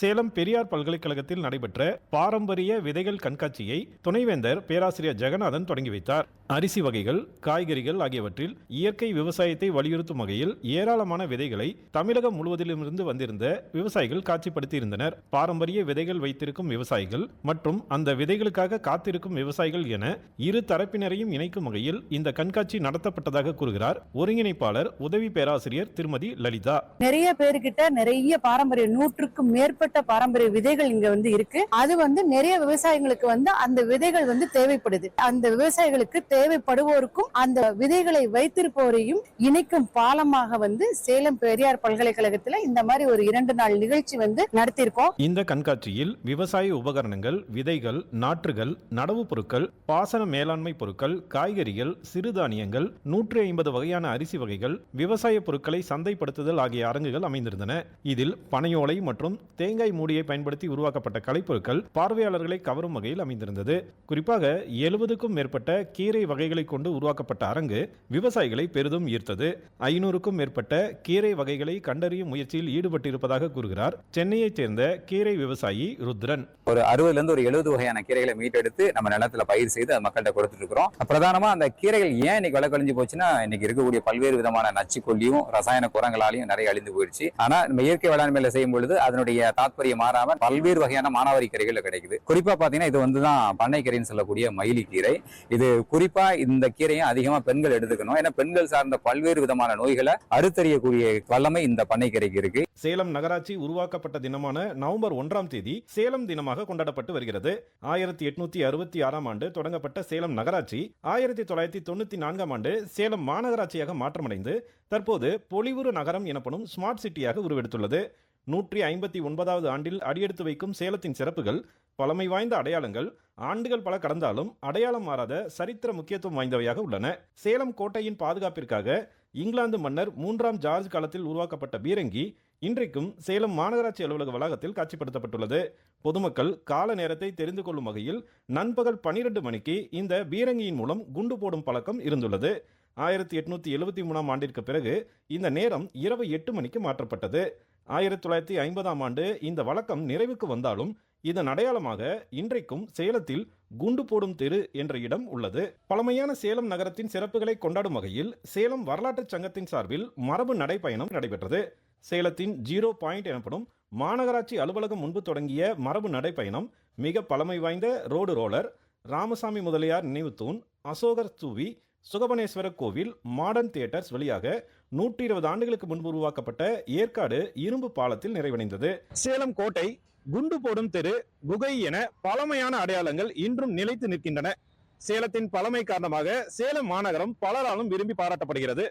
சேலம் பெரியார் பல்கலைக்கழகத்தில் நடைபெற்ற பாரம்பரிய விதைகள் கண்காட்சியை துணைவேந்தர் பேராசிரியர் ஜெகநாதன் தொடங்கி வைத்தார். அரிசி வகைகள் காய்கறிகள் ஆகியவற்றில் இயற்கை விவசாயத்தை வலியுறுத்தும் வகையில் ஏராளமான விதைகளை தமிழகம் முழுவதிலுமிருந்து வந்திருந்த விவசாயிகள் காட்சிப்படுத்தியிருந்தனர். பாரம்பரிய விதைகள் வைத்திருக்கும் விவசாயிகள் மற்றும் அந்த விதைகளுக்காக காத்திருக்கும் விவசாயிகள் என இரு தரப்பினரையும் இணைக்கும் வகையில் இந்த கண்காட்சி நடத்தப்பட்டதாக கூறுகிறார் ஒருங்கிணைப்பாளர் உதவி பேராசிரியர் திருமதி லலிதா. நிறைய பேர்கிட்ட நிறைய பாரம்பரிய நூற்றுக்கும் மேற்பட்ட பாரம்பரிய விதைகள் இங்க வந்து இருக்கு. அது வந்து நிறைய விவசாயிகளுக்கு வந்து அந்த விதைகள் வந்து தேவைப்படுது. அந்த விவசாயிகளுக்கு தேவைப்படுவோருக்கும் அந்த விதைகளை வைத்திருப்பவரையும் இணைக்கும் பாலமாக வந்து சேலம் பெரியார் பல்கலைக்கழகத்துல இந்த மாதிரி ஒரு இரண்டு நாள் நிகழ்ச்சி வந்து நடத்தியிருக்கோம். இந்த கண்காட்சியில் விவசாய உபகரணங்கள் விதைகள் நாற்றுகள் நடவு பொருட்கள் பாசன மேலாண்மை பொருட்கள் காய்கறிகள் சிறுதானியங்கள் நூற்றி ஐம்பது வகையான அரிசி வகைகள் விவசாய பொருட்களை சந்தைப்படுத்துதல் ஆகிய அரங்குகள் அமைந்திருந்தன. இதில் பனையோலை மற்றும் தேங்காய் மூடியை பயன்படுத்தி உருவாக்கப்பட்ட கலைப்பொருட்கள் பார்வையாளர்களை கவரும் வகையில் அமைந்திருந்தது. குறிப்பாக எழுபதுக்கும் மேற்பட்ட கீரை வகைகளை கொண்டு உருவாக்கப்பட்ட அரங்கு விவசாயிகளை பெரிதும் ஈர்த்தது. ஐநூறுக்கும் மேற்பட்ட கீரை வகைகளை கண்டறியும் முயற்சியில் ஈடுபட்டிருப்பதாக கூறுகிறார். சென்னையைச் சேர்ந்த கீரை விவசாயி ருத்ரன். ஒரு அறுபதுல இருந்து ஒரு எழுபது வகையான கீரைகளை மீட்டெடுத்து நம்ம நிலத்துல பயிர் செய்து மக்கள்கிட்ட கொடுத்துட்டு இருக்கிறோம். பிரதானமா அந்த கீரைகள் ஏன் இன்னைக்கு விலை போச்சுன்னா இன்னைக்கு இருக்கக்கூடிய பல்வேறு விதமான நச்சுக்கொல்லியும் ரசாயன குரங்களாலையும் நிறைய அழிந்து போயிடுச்சு. ஆனா நம்ம இயற்கை வேளாண்மையில செய்யும் பொழுது அதனுடைய தாற்பயம் மாறாம பல்வேறு வகையான மானாவாரி கீரைகள் கிடைக்குது. குறிப்பா பாத்தீங்கன்னா இது வந்து தான் சொல்லக்கூடிய மயிலி கீரை. இது குறிப்பா இந்த கீரையை அதிகமா பெண்கள் எடுத்துக்கணும். ஏன்னா பெண்கள் சார்ந்த பல்வேறு விதமான நோய்களை அறுத்தறியக்கூடிய வல்லமை இந்த பண்ணைக்கீரைக்கு இருக்கு. சேலம் நகராட்சி உருவாக்கப்பட்ட தினமான நவம்பர் ஒன்றாம் தேதி சேலம் தினமாக கொண்டாடப்பட்டு வருகிறது. ஆயிரத்தி எட்நூத்தி அறுபத்தி ஆறாம் ஆண்டு தொடங்கப்பட்ட சேலம் நகராட்சி ஆயிரத்தி தொள்ளாயிரத்தி தொண்ணூத்தி நான்காம் ஆண்டு சேலம் மாநகராட்சியாக மாற்றமடைந்து தற்போது பொலிவுறு நகரம் எனப்படும் ஸ்மார்ட் சிட்டியாக உருவெடுத்துள்ளது. நூற்றி ஐம்பத்தி ஒன்பதாவது ஆண்டில் அடியெடுத்து வைக்கும் சேலத்தின் சிறப்புகள் பழமை வாய்ந்த அடையாளங்கள் ஆண்டுகள் பல கடந்தாலும் அடையாளம் மாறாத சரித்திர முக்கியத்துவம் வாய்ந்தவையாக உள்ளன. சேலம் கோட்டையின் பாதுகாப்பிற்காக இங்கிலாந்து மன்னர் மூன்றாம் ஜார்ஜ் காலத்தில் உருவாக்கப்பட்ட பீரங்கி இன்றைக்கும் சேலம் மாநகராட்சி அலுவலக வளாகத்தில் காட்சிப்படுத்தப்பட்டுள்ளது. பொதுமக்கள் கால நேரத்தை தெரிந்து கொள்ளும் வகையில் நண்பகல் பனிரெண்டு மணிக்கு இந்த பீரங்கியின் மூலம் குண்டு போடும் பழக்கம் இருந்துள்ளது. ஆயிரத்தி எட்நூத்தி எழுபத்தி மூணாம் ஆண்டிற்கு பிறகு இந்த நேரம் இரவு எட்டு மணிக்கு மாற்றப்பட்டது. ஆயிரத்தி தொள்ளாயிரத்தி ஐம்பதாம் ஆண்டு இந்த வழக்கம் நிறைவுக்கு வந்தாலும் இதன் அடையாளமாக இன்றைக்கும் சேலத்தில் குண்டு போடும் தெரு என்ற இடம் உள்ளது. பழமையான சேலம் நகரத்தின் சிறப்புகளை கொண்டாடும் வகையில் சேலம் வரலாற்றுச் சங்கத்தின் சார்பில் மரபு நடைப்பயணம் நடைபெற்றது. சேலத்தின் ஜீரோ பாயிண்ட் எனப்படும் மாநகராட்சி அலுவலகம் முன்பு தொடங்கிய மரபு நடைப்பயணம் மிக பழமை வாய்ந்த ரோடு ரோலர் ராமசாமி முதலியார் நினைவு தூண் அசோகர் தூவி சுகபனேஸ்வர கோவில் மாடர்ன் தியேட்டர்ஸ் வழியாக நூற்றி இருபது ஆண்டுகளுக்கு முன்பு உருவாக்கப்பட்ட ஏற்காடு இரும்பு பாலத்தில் நிறைவடைந்தது. சேலம் கோட்டை குண்டு போடும் தெரு குகை என பழமையான அடையாளங்கள் இன்றும் நிலைத்து நிற்கின்றன. சேலத்தின் பழமை காரணமாக சேலம் மாநகரம் பலராலும் விரும்பி பாராட்டப்படுகிறது.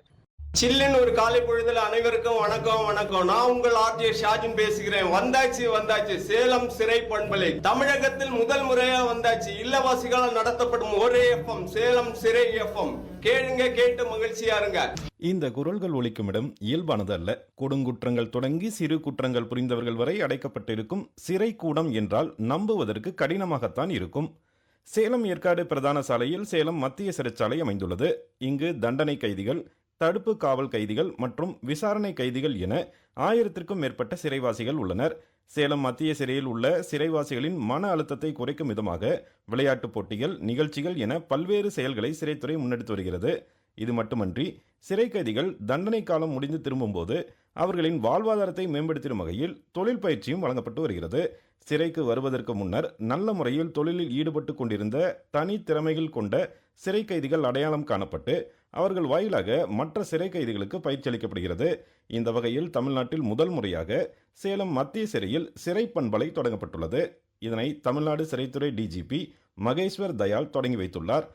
சில்லுன்னு ஒரு காலை பொழுதுல அனைவருக்கும் வணக்கம் வணக்கம். நான் உங்கள் ஆர்ஜே ஷாஜின் பேசுகிறேன். வந்தாச்சு வந்தாச்சு. சேலம் சிறை பண்பலை. தமிழகத்தில் முதல் முறையா வந்தாச்சு. இல்லவாசிகளால் நடத்தப்படும் ஒரே எஃப்எம் சேலம் சிறை எஃப்எம் கேளுங்க கேட்டு மகிழ்ச்சியா இருங்க. இந்த குரல்கள் ஒழிக்கும் இடம் இயல்பானது அல்ல. கொடுங்குற்றங்கள் தொடங்கி சிறு குற்றங்கள் புரிந்தவர்கள் வரை அடைக்கப்பட்டிருக்கும் சிறை கூடம் என்றால் நம்புவதற்கு கடினமாகத்தான் இருக்கும். சேலம் ஏற்காடு பிரதான சாலையில் சேலம் மத்திய சிறைச்சாலை அமைந்துள்ளது. இங்கு தண்டனை கைதிகள் தடுப்பு காவல் கைதிகள் மற்றும் விசாரணை கைதிகள் என ஆயிரத்திற்கும் மேற்பட்ட சிறைவாசிகள் உள்ளனர். சேலம் மத்திய சிறையில் உள்ள சிறைவாசிகளின் மன அழுத்தத்தை குறைக்கும் விதமாக விளையாட்டுப் போட்டிகள் நிகழ்ச்சிகள் என பல்வேறு செயல்களை சிறைத்துறை முன்னெடுத்து வருகிறது. இது மட்டுமன்றி சிறை கைதிகள் தண்டனை காலம் முடிந்து திரும்பும்போது அவர்களின் வாழ்வாதாரத்தை மேம்படுத்தும் வகையில் தொழில் பயிற்சியும் வழங்கப்பட்டு வருகிறது. சிறைக்கு வருவதற்கு முன்னர் நல்ல முறையில் தொழிலில் ஈடுபட்டு கொண்டிருந்த தனி திறமைகள் கொண்ட சிறை கைதிகள் அடையாளம் காணப்பட்டு அவர்கள் வாயிலாக மற்ற சிறை கைதிகளுக்கு பயிற்சி அளிக்கப்படுகிறது இந்த வகையில் தமிழ்நாட்டில் முதல் முறையாக சேலம் மத்திய சிறையில் சிறை பண்பலை தொடங்கப்பட்டுள்ளது. இதனை தமிழ்நாடு சிறைத்துறை டிஜிபி மகேஸ்வர் தயால் தொடங்கி வைத்துள்ளார்.